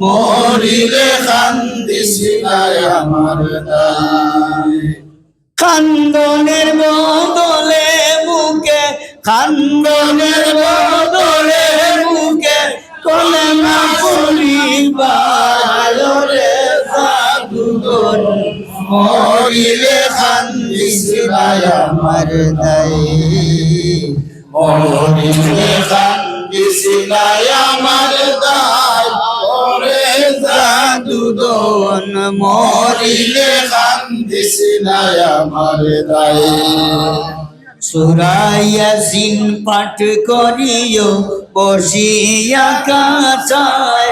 মরিলে কান্দিছিলাই আমার দাই খান্দনের বদলে বুকে খান্দনের বদলে বুকে, কলমা পরিবার রে জাদুদর মরিলে আমার দাই মরিলে কান্দিছিলাই আমার দাই ওরে জাদুদর মরিলে কান্দিছিলাই আমার দাই সুরাইয়াসিন পাঠ করিও, বসিয়া কাছায়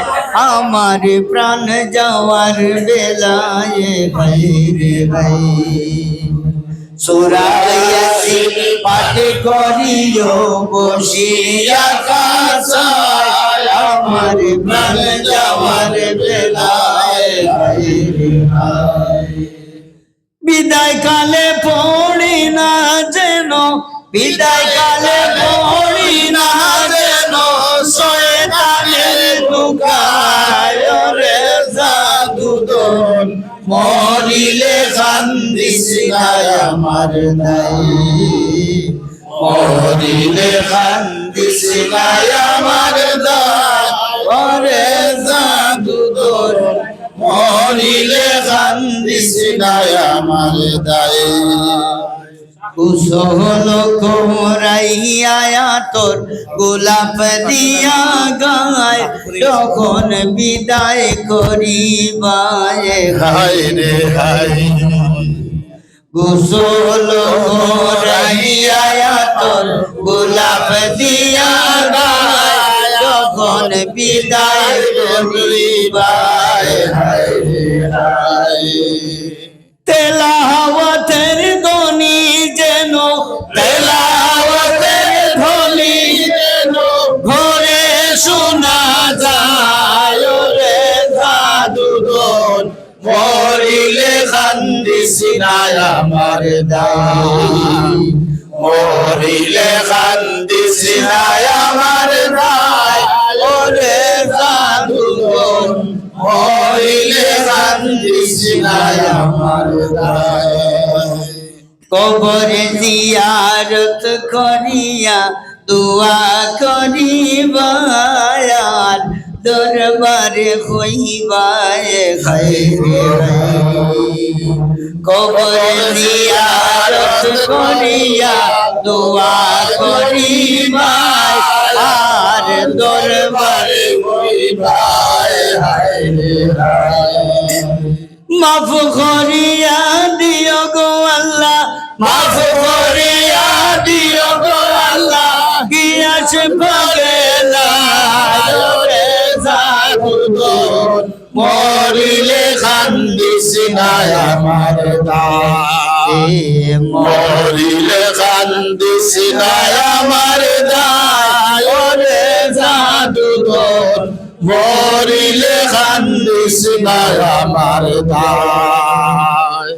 আমার প্রাণ যাওয়ার বেলায় ভাই রে ভাই। সুরাইয়াসিন পাঠ করিও বসিয়া কাছায় আমার প্রাণ যাওয়ার বিদায় কালে পড়ি না যেন বিদায় কালে পড়ি না যেন, শয়তানের দুকায় রে কান্দিছিলাই আমার দাই মরিলে কান্দিছিলাই আমার দাই ওরে জাদুদর মরিলে কান্দিছিলাই আমার দাই কুশল কোরাইয়া তোর গোলাপ দিয়া গায় তখন বিদায় করিবায়। হায় রে, হায় গোসল রাইয়া তোর গোলাপ দিয়া গায় যখন বিদায় করিবায় হায় কান্দিছিলাই আমার দাই মরিলে কান্দিছিলাই আমার দাই ওরে জাদুগন মরিলে কান্দিছিলাই আমার দাই কবরে জিয়ারত করিয়া, দোয়া করিবার দরবারে হইবায় খাইরে কবরে জিয়ারত করিয়া দোয়া করিবার আর দরবারে হায় মাফ করিয়া দিও গো আল্লাহ, মাফ করিয়া দিও গো আল্লাহ, গিয়াছ মরিলে কান্দিছিলাই আমার দাই মরিলে কান্দিছিলাই আমার দাই ওরে জাদুদর মরিলে কান্দিছিলাই আমার দাই